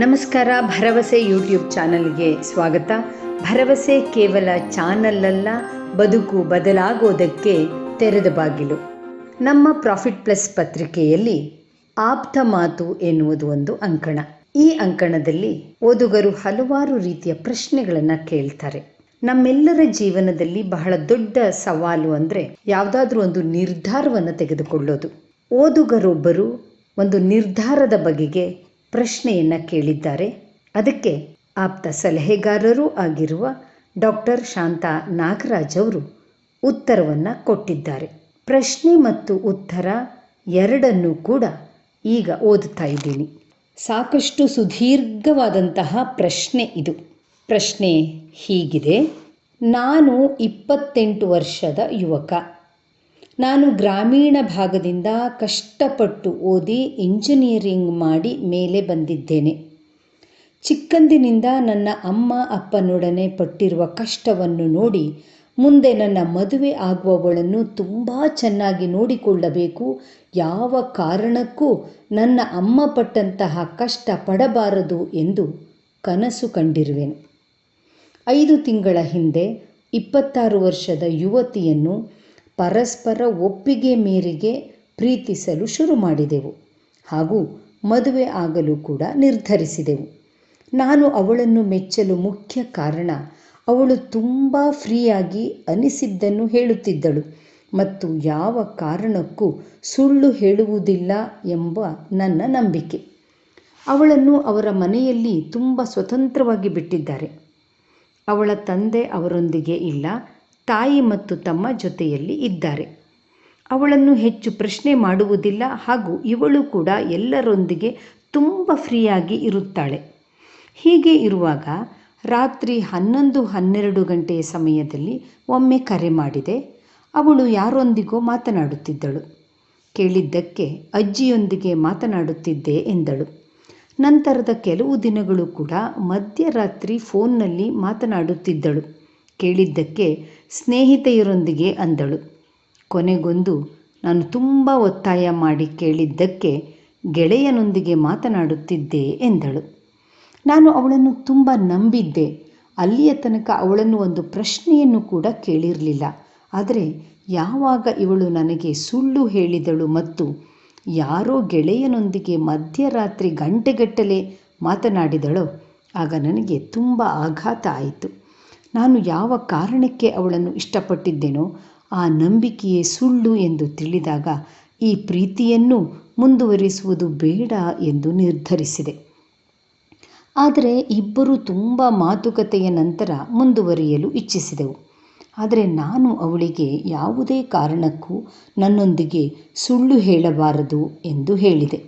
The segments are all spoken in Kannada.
ನಮಸ್ಕಾರ, ಭರವಸೆ ಯೂಟ್ಯೂಬ್ ಚಾನಲ್ಗೆ ಸ್ವಾಗತ. ಭರವಸೆ ಕೇವಲ ಚಾನಲ್ ಅಲ್ಲ ಬದುಕು ಬದಲಾಗೋದಕ್ಕೆ ತೆರೆದ ಬಾಗಿಲು. ನಮ್ಮ ಪ್ರಾಫಿಟ್ ಪ್ಲಸ್ ಪತ್ರಿಕೆಯಲ್ಲಿ ಆಪ್ತ ಮಾತು ಎನ್ನುವುದು ಒಂದು ಅಂಕಣ. ಈ ಅಂಕಣದಲ್ಲಿ ಓದುಗರು ಹಲವಾರು ರೀತಿಯ ಪ್ರಶ್ನೆಗಳನ್ನು ಕೇಳ್ತಾರೆ. ನಮ್ಮೆಲ್ಲರ ಜೀವನದಲ್ಲಿ ಬಹಳ ದೊಡ್ಡ ಸವಾಲು ಅಂದರೆ ಯಾವುದಾದ್ರೂ ಒಂದು ನಿರ್ಧಾರವನ್ನು ತೆಗೆದುಕೊಳ್ಳೋದು. ಓದುಗರೊಬ್ಬರು ಒಂದು ನಿರ್ಧಾರದ ಬಗೆಗೆ ಪ್ರಶ್ನೆಯನ್ನು ಕೇಳಿದ್ದಾರೆ. ಅದಕ್ಕೆ ಆಪ್ತ ಸಲಹೆಗಾರರೂ ಆಗಿರುವ ಡಾಕ್ಟರ್ ಶಾಂತಾ ನಾಗರಾಜ್ ಅವರು ಉತ್ತರವನ್ನು ಕೊಟ್ಟಿದ್ದಾರೆ. ಪ್ರಶ್ನೆ ಮತ್ತು ಉತ್ತರ ಎರಡನ್ನೂ ಕೂಡ ಈಗ ಓದುತ್ತಾ ಇದ್ದೀನಿ. ಸಾಕಷ್ಟು ಸುದೀರ್ಘವಾದಂತಹ ಪ್ರಶ್ನೆ ಇದು. ಪ್ರಶ್ನೆ ಹೀಗಿದೆ. ನಾನು ಇಪ್ಪತ್ತೆಂಟು ವರ್ಷದ ಯುವಕ. ನಾನು ಗ್ರಾಮೀಣ ಭಾಗದಿಂದ ಕಷ್ಟಪಟ್ಟು ಓದಿ ಇಂಜಿನಿಯರಿಂಗ್ ಮಾಡಿ ಮೇಲೆ ಬಂದಿದ್ದೇನೆ. ಚಿಕ್ಕಂದಿನಿಂದ ನನ್ನ ಅಮ್ಮ ಅಪ್ಪನೊಡನೆ ಪಟ್ಟಿರುವ ಕಷ್ಟವನ್ನು ನೋಡಿ, ಮುಂದೆ ನನ್ನ ಮದುವೆ ಆಗುವವಳನ್ನು ತುಂಬ ಚೆನ್ನಾಗಿ ನೋಡಿಕೊಳ್ಳಬೇಕು. ಯಾವ ಕಾರಣಕ್ಕೂ ನನ್ನ ಅಮ್ಮ ಪಟ್ಟಂತಹ ಕಷ್ಟ ಪಡಬಾರದು ಎಂದು ಕನಸು ಕಂಡಿರುವೆನು. ಐದು ತಿಂಗಳ ಹಿಂದೆ ಇಪ್ಪತ್ತಾರು ವರ್ಷದ ಯುವತಿಯನ್ನು ಪರಸ್ಪರ ಒಪ್ಪಿಗೆ ಮೇರೆಗೆ ಪ್ರೀತಿಸಲು ಶುರು ಮಾಡಿದೆವು. ಹಾಗೂ ಮದುವೆ ಆಗಲು ಕೂಡ ನಿರ್ಧರಿಸಿದೆವು. ನಾನು ಅವಳನ್ನು ಮೆಚ್ಚಲು ಮುಖ್ಯ ಕಾರಣ ಅವಳು ತುಂಬ ಫ್ರೀಯಾಗಿ ಅನಿಸಿದ್ದನ್ನು ಹೇಳುತ್ತಿದ್ದಳು ಮತ್ತು ಯಾವ ಕಾರಣಕ್ಕೂ ಸುಳ್ಳು ಹೇಳುವುದಿಲ್ಲ ಎಂಬ ನನ್ನ ನಂಬಿಕೆ. ಅವಳನ್ನು ಅವರ ಮನೆಯಲ್ಲಿ ತುಂಬ ಸ್ವತಂತ್ರವಾಗಿ ಬಿಟ್ಟಿದ್ದಾರೆ. ಅವಳ ತಂದೆ ಅವರೊಂದಿಗೆ ಇಲ್ಲ. ತಾಯಿ ಮತ್ತು ತಮ್ಮ ಜೊತೆಯಲ್ಲಿ ಇದ್ದಾರೆ. ಅವಳನ್ನು ಹೆಚ್ಚು ಪ್ರಶ್ನೆ ಮಾಡುವುದಿಲ್ಲ ಹಾಗೂ ಇವಳು ಕೂಡ ಎಲ್ಲರೊಂದಿಗೆ ತುಂಬ ಫ್ರೀಯಾಗಿ ಇರುತ್ತಾಳೆ. ಹೀಗೆ ಇರುವಾಗ ರಾತ್ರಿ ಹನ್ನೊಂದು ಹನ್ನೆರಡು ಗಂಟೆಯ ಸಮಯದಲ್ಲಿ ಒಮ್ಮೆ ಕರೆ ಮಾಡಿದೆ. ಅವಳು ಯಾರೊಂದಿಗೋ ಮಾತನಾಡುತ್ತಿದ್ದಳು. ಕೇಳಿದ್ದಕ್ಕೆ ಅಜ್ಜಿಯೊಂದಿಗೆ ಮಾತನಾಡುತ್ತಿದ್ದೆ ಎಂದಳು. ನಂತರದ ಕೆಲವು ದಿನಗಳು ಕೂಡ ಮಧ್ಯರಾತ್ರಿ ಫೋನ್ನಲ್ಲಿ ಮಾತನಾಡುತ್ತಿದ್ದಳು. ಕೇಳಿದ್ದಕ್ಕೆ ಸ್ನೇಹಿತೆಯರೊಂದಿಗೆ ಅಂದಳು. ಕೊನೆಗೊಂದು ನಾನು ತುಂಬ ಒತ್ತಾಯ ಮಾಡಿ ಕೇಳಿದ್ದಕ್ಕೆ ಗೆಳೆಯನೊಂದಿಗೆ ಮಾತನಾಡುತ್ತಿದ್ದೆ ಎಂದಳು. ನಾನು ಅವಳನ್ನು ತುಂಬ ನಂಬಿದ್ದೆ. ಅಲ್ಲಿಯ ತನಕ ಅವಳನ್ನು ಒಂದು ಪ್ರಶ್ನೆಯನ್ನು ಕೂಡ ಕೇಳಿರಲಿಲ್ಲ. ಆದರೆ ಯಾವಾಗ ಇವಳು ನನಗೆ ಸುಳ್ಳು ಹೇಳಿದಳು ಮತ್ತು ಯಾರೋ ಗೆಳೆಯನೊಂದಿಗೆ ಮಧ್ಯರಾತ್ರಿ ಗಂಟೆಗಟ್ಟಲೆ ಮಾತನಾಡಿದಳೋ ಆಗ ನನಗೆ ತುಂಬ ಆಘಾತ ಆಯಿತು. ನಾನು ಯಾವ ಕಾರಣಕ್ಕೆ ಅವಳನ್ನು ಇಷ್ಟಪಟ್ಟಿದ್ದೇನೋ ಆ ನಂಬಿಕೆಯೇ ಸುಳ್ಳು ಎಂದು ತಿಳಿದಾಗ ಈ ಪ್ರೀತಿಯನ್ನು ಮುಂದುವರಿಸುವುದು ಬೇಡ ಎಂದು ನಿರ್ಧರಿಸಿದೆ. ಆದರೆ ಇಬ್ಬರು ತುಂಬ ಮಾತುಕತೆಯ ನಂತರ ಮುಂದುವರಿಯಲು ಇಚ್ಛಿಸಿದೆವು. ಆದರೆ ನಾನು ಅವಳಿಗೆ ಯಾವುದೇ ಕಾರಣಕ್ಕೂ ನನ್ನೊಂದಿಗೆ ಸುಳ್ಳು ಹೇಳಬಾರದು ಎಂದು ಹೇಳಿದೆ.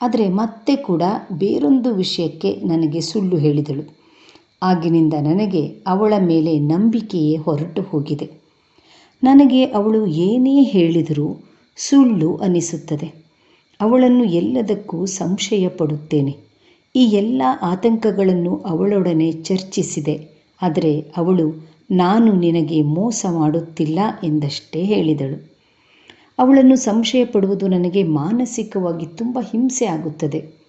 ಆದರೆ ಮತ್ತೆ ಕೂಡ ಬೇರೊಂದು ವಿಷಯಕ್ಕೆ ನನಗೆ ಸುಳ್ಳು ಹೇಳಿದಳು. ಆಗಿನಿಂದ ನನಗೆ ಅವಳ ಮೇಲೆ ನಂಬಿಕೆಯೇ ಹೊರಟು ಹೋಗಿದೆ. ನನಗೆ ಅವಳು ಏನೇ ಹೇಳಿದರೂ ಸುಳ್ಳು ಅನಿಸುತ್ತದೆ. ಅವಳನ್ನು ಎಲ್ಲದಕ್ಕೂ ಸಂಶಯ ಪಡುತ್ತೇನೆ ಈ ಎಲ್ಲ ಆತಂಕಗಳನ್ನು ಅವಳೊಡನೆ ಚರ್ಚಿಸಿದೆ. ಆದರೆ ಅವಳು, ನಾನು ನಿನಗೆ ಮೋಸ ಮಾಡುತ್ತಿಲ್ಲ ಎಂದಷ್ಟೇ ಹೇಳಿದಳು. ಅವಳನ್ನು ಸಂಶಯ ಪಡುವುದು ನನಗೆ ಮಾನಸಿಕವಾಗಿ ತುಂಬ ಹಿಂಸೆ ಆಗುತ್ತದೆ.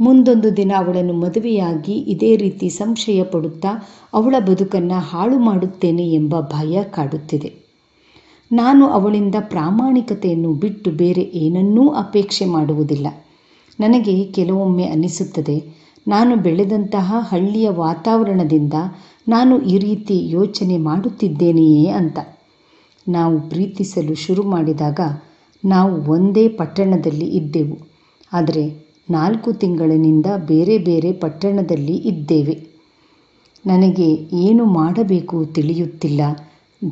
ಮುಂದೊಂದು ದಿನ ಅವಳನ್ನು ಮದುವೆಯಾಗಿ ಇದೇ ರೀತಿ ಸಂಶಯ ಪಡುತ್ತಾ ಅವಳ ಬದುಕನ್ನು ಹಾಳು ಮಾಡುತ್ತೇನೆ ಎಂಬ ಭಯ ಕಾಡುತ್ತಿದೆ. ನಾನು ಅವಳಿಂದ ಪ್ರಾಮಾಣಿಕತೆಯನ್ನು ಬಿಟ್ಟು ಬೇರೆ ಏನನ್ನೂ ಅಪೇಕ್ಷೆ ಮಾಡುವುದಿಲ್ಲ. ನನಗೆ ಕೆಲವೊಮ್ಮೆ ಅನಿಸುತ್ತದೆ, ನಾನು ಬೆಳೆದಂತಹ ಹಳ್ಳಿಯ ವಾತಾವರಣದಿಂದ ನಾನು ಈ ರೀತಿ ಯೋಚನೆ ಮಾಡುತ್ತಿದ್ದೇನೆಯೇ ಅಂತ. ನಾವು ಪ್ರೀತಿಸಲು ಶುರು ಮಾಡಿದಾಗ ನಾವು ಒಂದೇ ಪಟ್ಟಣದಲ್ಲಿ ಇದ್ದೆವು. ಆದರೆ ನಾಲ್ಕು ತಿಂಗಳಿನಿಂದ ಬೇರೆ ಬೇರೆ ಪಟ್ಟಣದಲ್ಲಿ ಇದ್ದೇವೆ. ನನಗೆ ಏನು ಮಾಡಬೇಕು ತಿಳಿಯುತ್ತಿಲ್ಲ.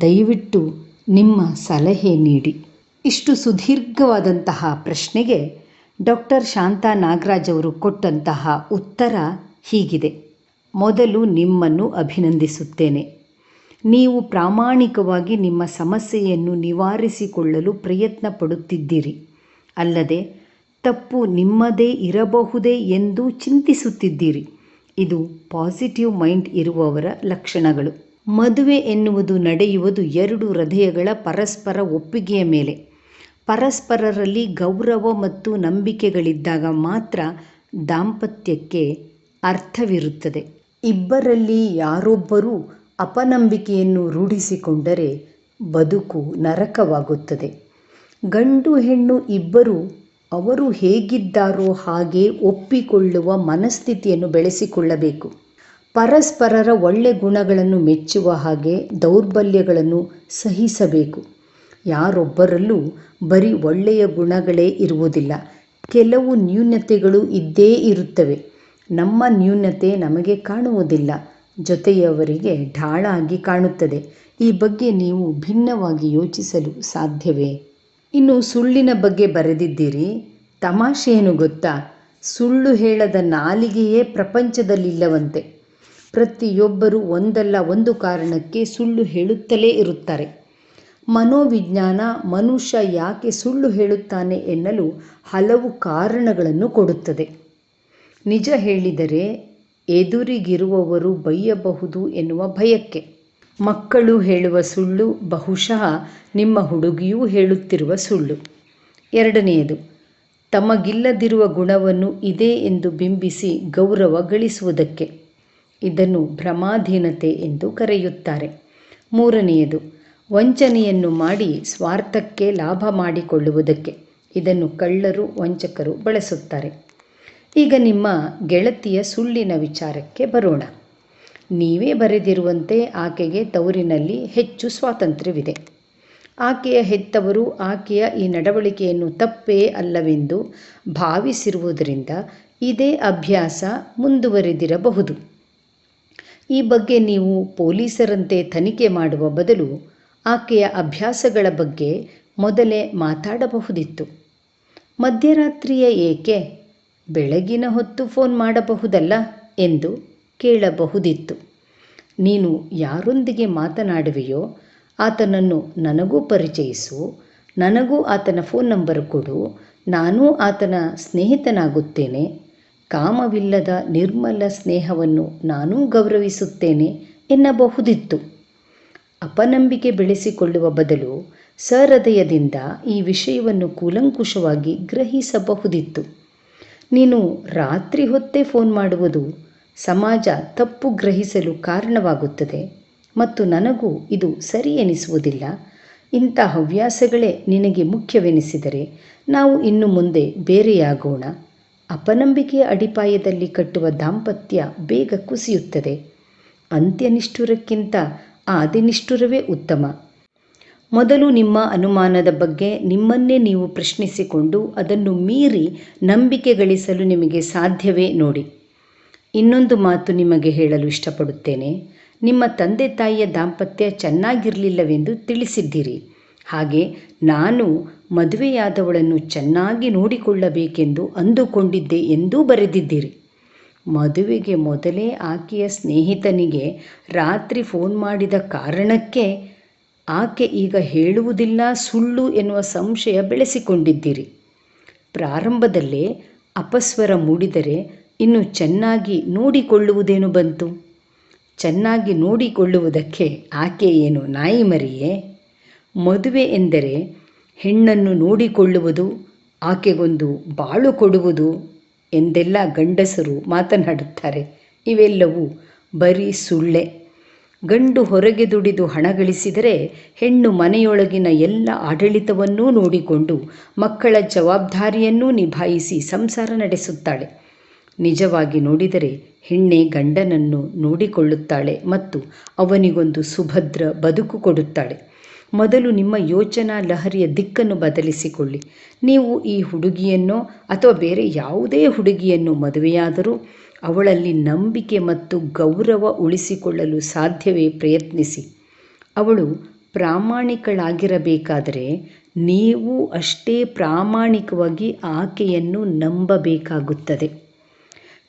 ದಯವಿಟ್ಟು ನಿಮ್ಮ ಸಲಹೆ ನೀಡಿ. ಇಷ್ಟು ಸುದೀರ್ಘವಾದಂತಹ ಪ್ರಶ್ನೆಗೆ ಡಾಕ್ಟರ್ ಶಾಂತಾ ನಾಗರಾಜ್ ಅವರು ಕೊಟ್ಟಂತಹ ಉತ್ತರ ಹೀಗಿದೆ. ಮೊದಲು ನಿಮ್ಮನ್ನು ಅಭಿನಂದಿಸುತ್ತೇನೆ. ನೀವು ಪ್ರಾಮಾಣಿಕವಾಗಿ ನಿಮ್ಮ ಸಮಸ್ಯೆಯನ್ನು ನಿವಾರಿಸಿಕೊಳ್ಳಲು ಪ್ರಯತ್ನ ಪಡುತ್ತಿದ್ದೀರಿ. ಅಲ್ಲದೆ ತಪ್ಪು ನಿಮ್ಮದೇ ಇರಬಹುದೇ ಎಂದು ಚಿಂತಿಸುತ್ತಿದ್ದೀರಿ. ಇದು ಪಾಸಿಟಿವ್ ಮೈಂಡ್ ಇರುವವರ ಲಕ್ಷಣಗಳು. ಮದುವೆ ಎನ್ನುವುದು ನಡೆಯುವುದು ಎರಡು ಹೃದಯಗಳ ಪರಸ್ಪರ ಒಪ್ಪಿಗೆಯ ಮೇಲೆ. ಪರಸ್ಪರರಲ್ಲಿ ಗೌರವ ಮತ್ತು ನಂಬಿಕೆಗಳಿದ್ದಾಗ ಮಾತ್ರ ದಾಂಪತ್ಯಕ್ಕೆ ಅರ್ಥವಿರುತ್ತದೆ. ಇಬ್ಬರಲ್ಲಿ ಯಾರೊಬ್ಬರೂ ಅಪನಂಬಿಕೆಯನ್ನು ರೂಢಿಸಿಕೊಂಡರೆ ಬದುಕು ನರಕವಾಗುತ್ತದೆ. ಗಂಡು ಹೆಣ್ಣು ಇಬ್ಬರು ಅವರು ಹೇಗಿದ್ದಾರೋ ಹಾಗೆ ಒಪ್ಪಿಕೊಳ್ಳುವ ಮನಸ್ಥಿತಿಯನ್ನು ಬೆಳೆಸಿಕೊಳ್ಳಬೇಕು. ಪರಸ್ಪರರ ಒಳ್ಳೆ ಗುಣಗಳನ್ನು ಮೆಚ್ಚುವ ಹಾಗೆ ದೌರ್ಬಲ್ಯಗಳನ್ನು ಸಹಿಸಬೇಕು. ಯಾರೊಬ್ಬರಲ್ಲೂ ಬರೀ ಒಳ್ಳೆಯ ಗುಣಗಳೇ ಇರುವುದಿಲ್ಲ. ಕೆಲವು ನ್ಯೂನತೆಗಳು ಇದ್ದೇ ಇರುತ್ತವೆ. ನಮ್ಮ ನ್ಯೂನತೆ ನಮಗೆ ಕಾಣುವುದಿಲ್ಲ. ಜೊತೆಯವರಿಗೆ ಢಾಳಾಗಿ ಕಾಣುತ್ತದೆ. ಈ ಬಗ್ಗೆ ನೀವು ಭಿನ್ನವಾಗಿ ಯೋಚಿಸಲು ಸಾಧ್ಯವೇ? ಇನ್ನು ಸುಳ್ಳಿನ ಬಗ್ಗೆ ಬರೆದಿದ್ದೀರಿ? ತಮಾಷೆ ಏನು ಗೊತ್ತಾ? ಸುಳ್ಳು ಹೇಳದ ನಾಲಿಗೆಯೇ ಪ್ರಪಂಚದಲ್ಲಿಲ್ಲವಂತೆ. ಪ್ರತಿಯೊಬ್ಬರೂ ಒಂದಲ್ಲ ಒಂದು ಕಾರಣಕ್ಕೆ ಸುಳ್ಳು ಹೇಳುತ್ತಲೇ ಇರುತ್ತಾರೆ. ಮನೋವಿಜ್ಞಾನ ಮನುಷ್ಯ ಯಾಕೆ ಸುಳ್ಳು ಹೇಳುತ್ತಾನೆ ಎನ್ನಲು ಹಲವು ಕಾರಣಗಳನ್ನು ಕೊಡುತ್ತದೆ. ನಿಜ ಹೇಳಿದರೆ ಎದುರಿಗಿರುವವರು ಬೈಯಬಹುದು ಎನ್ನುವ ಭಯಕ್ಕೆ. ಮಕ್ಕಳು ಹೇಳುವ ಸುಳ್ಳು ಬಹುಶಃ ನಿಮ್ಮ ಹುಡುಗಿಯೂ ಹೇಳುತ್ತಿರುವ ಸುಳ್ಳು. ಎರಡನೆಯದು, ತಮಗಿಲ್ಲದಿರುವ ಗುಣವನ್ನು ಇದೆ ಎಂದು ಬಿಂಬಿಸಿ ಗೌರವ ಗಳಿಸುವುದಕ್ಕೆ ಇದನ್ನು ಭ್ರಮಾಧೀನತೆ ಎಂದು ಕರೆಯುತ್ತಾರೆ. ಮೂರನೆಯದು, ವಂಚನೆಯನ್ನು ಮಾಡಿ ಸ್ವಾರ್ಥಕ್ಕೆ ಲಾಭ ಮಾಡಿಕೊಳ್ಳುವುದಕ್ಕೆ. ಇದನ್ನು ಕಳ್ಳರು, ವಂಚಕರು ಬಳಸುತ್ತಾರೆ. ಈಗ ನಿಮ್ಮ ಗೆಳತಿಯ ಸುಳ್ಳಿನ ವಿಚಾರಕ್ಕೆ ಬರೋಣ. ನೀವೇ ಬರೆದಿರುವಂತೆ ಆಕೆಗೆ ತವರಿನಲ್ಲಿ ಹೆಚ್ಚು ಸ್ವಾತಂತ್ರ್ಯವಿದೆ. ಆಕೆಯ ಹೆತ್ತವರು ಆಕೆಯ ಈ ನಡವಳಿಕೆಯನ್ನು ತಪ್ಪೇ ಅಲ್ಲವೆಂದು ಭಾವಿಸಿರುವುದರಿಂದ ಇದೇ ಅಭ್ಯಾಸ ಮುಂದುವರೆದಿರಬಹುದು. ಈ ಬಗ್ಗೆ ನೀವು ಪೊಲೀಸರಂತೆ ತನಿಖೆ ಮಾಡುವ ಬದಲು ಆಕೆಯ ಅಭ್ಯಾಸಗಳ ಬಗ್ಗೆ ಮೊದಲೇ ಮಾತಾಡಬಹುದಿತ್ತು. ಮಧ್ಯರಾತ್ರಿಯ ಏಕೆ? ಬೆಳಗಿನ ಹೊತ್ತು ಫೋನ್ ಮಾಡಬಹುದಲ್ಲ? ಎಂದು ಕೇಳಬಹುದಿತ್ತು. ನೀನು ಯಾರೊಂದಿಗೆ ಮಾತನಾಡುವೆಯೋ ಆತನನ್ನು ನನಗೂ ಪರಿಚಯಿಸು, ನನಗೂ ಆತನ ಫೋನ್ ನಂಬರ್ ಕೊಡು, ನಾನೂ ಆತನ ಸ್ನೇಹಿತನಾಗುತ್ತೇನೆ. ಕಾಮವಿಲ್ಲದ ನಿರ್ಮಲ ಸ್ನೇಹವನ್ನು ನಾನೂ ಗೌರವಿಸುತ್ತೇನೆ ಎನ್ನಬಹುದಿತ್ತು. ಅಪನಂಬಿಕೆ ಬೆಳೆಸಿಕೊಳ್ಳುವ ಬದಲು ಸಹೃದಯದಿಂದ ಈ ವಿಷಯವನ್ನು ಕೂಲಂಕುಷವಾಗಿ ಗ್ರಹಿಸಬಹುದಿತ್ತು. ನೀನು ರಾತ್ರಿ ಹೊತ್ತೇ ಫೋನ್ ಮಾಡುವುದು ಸಮಾಜ ತಪ್ಪು ಗ್ರಹಿಸಲು ಕಾರಣವಾಗುತ್ತದೆ ಮತ್ತು ನನಗೂ ಇದು ಸರಿ ಎನಿಸುವುದಿಲ್ಲ. ಇಂಥ ಹವ್ಯಾಸಗಳೇ ನಿನಗೆ ಮುಖ್ಯವೆನಿಸಿದರೆ ನಾವು ಇನ್ನು ಮುಂದೆ ಬೇರೆಯಾಗೋಣ. ಅಪನಂಬಿಕೆಯ ಅಡಿಪಾಯದಲ್ಲಿ ಕಟ್ಟುವ ದಾಂಪತ್ಯ ಬೇಗ ಕುಸಿಯುತ್ತದೆ. ಅಂತ್ಯನಿಷ್ಠುರಕ್ಕಿಂತ ಆದಿನಿಷ್ಠುರವೇ ಉತ್ತಮ. ಮೊದಲು ನಿಮ್ಮ ಅನುಮಾನದ ಬಗ್ಗೆ ನಿಮ್ಮನ್ನೇ ನೀವು ಪ್ರಶ್ನಿಸಿಕೊಂಡು ಅದನ್ನು ಮೀರಿ ನಂಬಿಕೆ ಗಳಿಸಲು ನಿಮಗೆ ಸಾಧ್ಯವೇ ನೋಡಿ. ಇನ್ನೊಂದು ಮಾತು ನಿಮಗೆ ಹೇಳಲು ಇಷ್ಟಪಡುತ್ತೇನೆ. ನಿಮ್ಮ ತಂದೆ ತಾಯಿಯ ದಾಂಪತ್ಯ ಚೆನ್ನಾಗಿರಲಿಲ್ಲವೆಂದು ತಿಳಿಸಿದ್ದೀರಿ. ಹಾಗೆ ನಾನು ಮದುವೆಯಾದವಳನ್ನು ಚೆನ್ನಾಗಿ ನೋಡಿಕೊಳ್ಳಬೇಕೆಂದು ಅಂದುಕೊಂಡಿದ್ದೆ ಎಂದೂ ಬರೆದಿದ್ದೀರಿ. ಮದುವೆಗೆ ಮೊದಲೇ ಆಕೆಯ ಸ್ನೇಹಿತನಿಗೆ ರಾತ್ರಿ ಫೋನ್ ಮಾಡಿದ ಕಾರಣಕ್ಕೆ ಆಕೆ ಈಗ ಹೇಳುವುದಿಲ್ಲ, ಸುಳ್ಳು ಎನ್ನುವ ಸಂಶಯ ಬೆಳೆಸಿಕೊಂಡಿದ್ದೀರಿ. ಪ್ರಾರಂಭದಲ್ಲೇ ಅಪಸ್ವರ ಮೂಡಿದರೆ ಇನ್ನು ಚೆನ್ನಾಗಿ ನೋಡಿಕೊಳ್ಳುವುದೇನು ಬಂತು? ಚೆನ್ನಾಗಿ ನೋಡಿಕೊಳ್ಳುವುದಕ್ಕೆ ಆಕೆ ಏನು ನಾಯಿ ಮರಿಯೇ? ಮದುವೆ ಎಂದರೆ ಹೆಣ್ಣನ್ನು ನೋಡಿಕೊಳ್ಳುವುದು, ಆಕೆಗೊಂದು ಬಾಳು ಕೊಡುವುದು ಎಂದೆಲ್ಲ ಗಂಡಸರು ಮಾತನಾಡುತ್ತಾರೆ. ಇವೆಲ್ಲವೂ ಬರೀ ಸುಳ್ಳೆ. ಗಂಡು ಹೊರಗೆ ದುಡಿದು ಹಣ ಗಳಿಸಿದರೆ ಹೆಣ್ಣು ಮನೆಯೊಳಗಿನ ಎಲ್ಲ ಆಡಳಿತವನ್ನೂ ನೋಡಿಕೊಂಡು ಮಕ್ಕಳ ಜವಾಬ್ದಾರಿಯನ್ನೂ ನಿಭಾಯಿಸಿ ಸಂಸಾರ ನಡೆಸುತ್ತಾಳೆ. ನಿಜವಾಗಿ ನೋಡಿದರೆ ಹೆಣ್ಣೆ ಗಂಡನನ್ನು ನೋಡಿಕೊಳ್ಳುತ್ತಾಳೆ ಮತ್ತು ಅವನಿಗೊಂದು ಸುಭದ್ರ ಬದುಕು ಕೊಡುತ್ತಾಳೆ. ಮೊದಲು ನಿಮ್ಮ ಯೋಚನಾ ಲಹರಿಯ ದಿಕ್ಕನ್ನು ಬದಲಿಸಿಕೊಳ್ಳಿ. ನೀವು ಈ ಹುಡುಗಿಯನ್ನೋ ಅಥವಾ ಬೇರೆ ಯಾವುದೇ ಹುಡುಗಿಯನ್ನು ಮದುವೆಯಾದರೂ ಅವಳಲ್ಲಿ ನಂಬಿಕೆ ಮತ್ತು ಗೌರವ ಉಳಿಸಿಕೊಳ್ಳಲು ಸಾಧ್ಯವೇ ಪ್ರಯತ್ನಿಸಿ. ಅವಳು ಪ್ರಾಮಾಣಿಕಳಾಗಿರಬೇಕಾದರೆ ನೀವು ಅಷ್ಟೇ ಪ್ರಾಮಾಣಿಕವಾಗಿ ಆಕೆಯನ್ನು ನಂಬಬೇಕಾಗುತ್ತದೆ.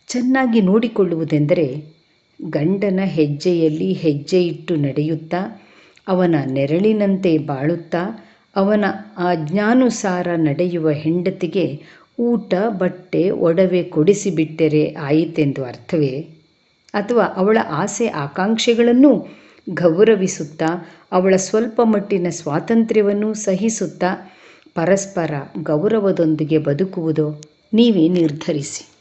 ಚೆನ್ನಾಗಿ ನೋಡಿಕೊಳ್ಳುವುದೆಂದರೆ ಗಂಡನ ಹೆಜ್ಜೆಯಲ್ಲಿ ಹೆಜ್ಜೆ ಇಟ್ಟು ನಡೆಯುತ್ತಾ, ಅವನ ನೆರಳಿನಂತೆ ಬಾಳುತ್ತಾ, ಅವನ ಆಜ್ಞಾನುಸಾರ ನಡೆಯುವ ಹೆಂಡತಿಗೆ ಊಟ, ಬಟ್ಟೆ, ಒಡವೆ ಕೊಡಿಸಿಬಿಟ್ಟರೆ ಆಯಿತೆಂದು ಅರ್ಥವೇ? ಅಥವಾ ಅವಳ ಆಸೆ ಆಕಾಂಕ್ಷೆಗಳನ್ನು ಗೌರವಿಸುತ್ತಾ, ಅವಳ ಸ್ವಲ್ಪ ಮಟ್ಟಿನ ಸ್ವಾತಂತ್ರ್ಯವನ್ನು ಸಹಿಸುತ್ತಾ ಪರಸ್ಪರ ಗೌರವದೊಂದಿಗೆ ಬದುಕುವುದೋ? ನೀವೇ ನಿರ್ಧರಿಸಿ.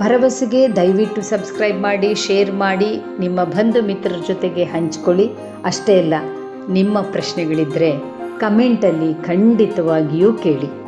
ಭರವಸೆಗೆ ದಯವಿಟ್ಟು ಸಬ್ಸ್ಕ್ರೈಬ್ ಮಾಡಿ, ಶೇರ್ ಮಾಡಿ, ನಿಮ್ಮ ಬಂಧು ಮಿತ್ರರ ಜೊತೆಗೆ ಹಂಚ್ಕೊಳ್ಳಿ. ಅಷ್ಟೇ ಅಲ್ಲ, ನಿಮ್ಮ ಪ್ರಶ್ನೆಗಳಿದ್ದರೆ ಕಮೆಂಟಲ್ಲಿ ಖಂಡಿತವಾಗಿಯೂ ಕೇಳಿ.